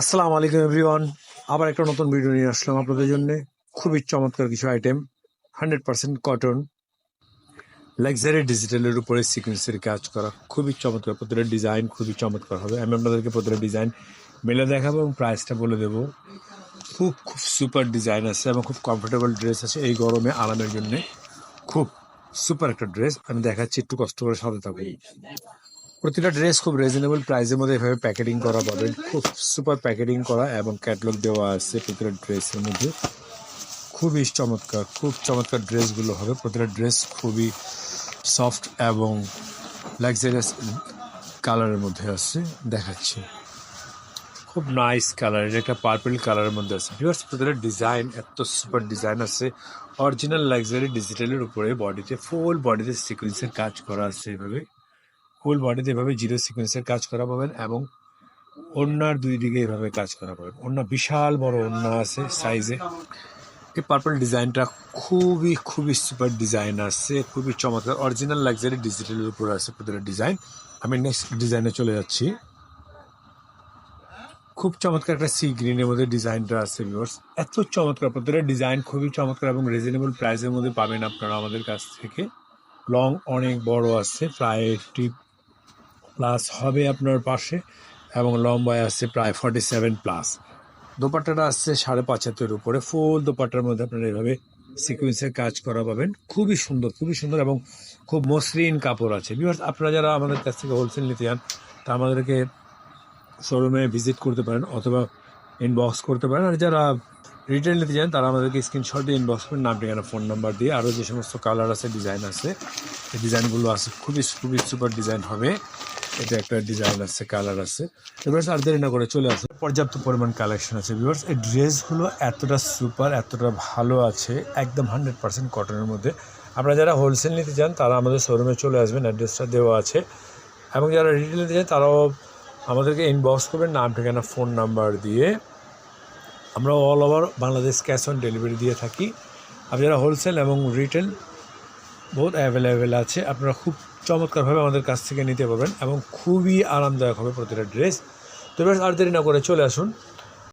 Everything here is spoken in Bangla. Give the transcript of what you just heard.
আসসালামু আলাইকুম এভরিওয়ান আবার একটা নতুন ভিডিও নিয়ে আসলাম আপনাদের জন্য। খুবই চমৎকার কিছু item hundred percent cotton luxury ডিজিটালের উপরে সিকুয়েন্সের কাজ করা। খুবই চমৎকার, প্রতিটা ডিজাইন খুবই চমৎকার হবে। আমি আপনাদেরকে প্রতিটা ডিজাইন মেলে দেখাবো এবং প্রাইসটা বলে দেবো। খুব খুব সুপার ডিজাইন আছে এবং খুব কমফোর্টেবল ড্রেস আছে এই গরমে আরামের জন্যে। খুব সুপার একটা ড্রেস আমি দেখাচ্ছি, একটু কষ্ট করে সাথে থাকব প্রতিটা ড্রেস খুব রিজনেবল প্রাইসের মধ্যে এভাবে প্যাকেটিং করা পাবেন। খুব সুপার প্যাকেটিং করা এবং ক্যাটলগ দেওয়া আছে প্রতিটা ড্রেসের মধ্যে। খুবই চমৎকার খুব চমৎকার ড্রেসগুলো হবে। প্রতিটা ড্রেস খুবই সফট এবং লাক্সারিয়াস কালারের মধ্যে আছে। দেখাচ্ছি। খুব নাইস কালার এটা একটা পার্পল কালারের মধ্যে আছে। ভিউয়ার্স প্রতিটা ডিজাইন এত সুপার ডিজাইন আছে। অরিজিনাল লাক্সারি ডিজিটালের উপরে বডিতে ফুল বডিতে সিকুয়েন্সের কাজ করা আছে এভাবে। ফুল বডিতে এভাবে জিরো সিকোয়েন্সের কাজ করা পাবেন এবং ওড়নার দুই দিকে এভাবে কাজ করা পাবেন। ওড়না বিশাল বড় ওড়না আছে সাইজে এই পার্পল ডিজাইনটা খুবই খুবই সুপার ডিজাইন আছে খুবই চমৎকার। অরিজিনাল লাক্সারি ডিজিটালের উপর আছে প্রতিটা ডিজাইন আমি নেক্সট ডিজাইনে চলে যাচ্ছি। খুব চমৎকার একটা সি গ্রিনের মধ্যে ডিজাইনটা আছে ভিউয়ার্স এত চমৎকার প্রতিটা ডিজাইন খুবই চমৎকার এবং রিজনেবল প্রাইসের মধ্যে পাবেন আপনারা আমাদের কাছ থেকে। লং অনেক বড় আছে প্রায় এইটটি প্লাস হবে আপনার পাশে এবং লম্বায় আসছে প্রায় ফর্টি সেভেন প্লাস দোপাট্টাটা আসছে সাড়ে পাঁচ হাতের উপরে। ফুল দোপাট্টার মধ্যে আপনারা এভাবে সিকুয়েন্সের কাজ করা পাবেন। খুবই সুন্দর খুবই সুন্দর এবং খুব মসৃণ কাপড় আছে। বিকজ আপনারা যারা আমাদের কাছ থেকে হোলসেল নিতে চান, তা আমাদেরকে শোরুমে ভিজিট করতে পারেন অথবা ইনবক্স করতে পারেন। আর যারা রিটেল নিতে চান, তারা আমাদেরকে স্ক্রিনশট দিয়ে ইনবক্স করেন নাম, ঠিকানা ফোন নাম্বার দিয়ে আরও যে সমস্ত কালার আছে ডিজাইন আছে, এই ডিজাইনগুলো আছে, খুবই খুবই সুপার ডিজাইন হবে। এটা একটা ডিজাইন আছে কালার আছে। এবার আর দেরি না করে চলে আসে পর্যাপ্ত পরিমাণ কালেকশন আছে ভিউয়ার্স এই ড্রেসগুলো এতটা সুপার এতটা ভালো আছে, একদম হান্ড্রেড পার্সেন্ট কটনের মধ্যে। আপনারা যারা হোলসেল নিতে চান, তারা আমাদের শোরুমে চলে আসবেন অ্যাড্রেসটা দেওয়া আছে। এবং যারা রিটেল নিতে চান, তারাও আমাদেরকে ইনবক্স করবেন, নাম, ঠিকানা ফোন নাম্বার দিয়ে। আমরা all over Bangladesh cash on delivery দিয়ে থাকি। আর যারা হোলসেল এবং রিটেল বহুত অ্যাভেলেবেল আছে। আপনারা খুব চমৎকারভাবে আমাদের কাছ থেকে নিতে পারবেন এবং খুবই আরামদায়ক হবে প্রতিটা ড্রেস তো আর দেরি না করে চলে আসুন।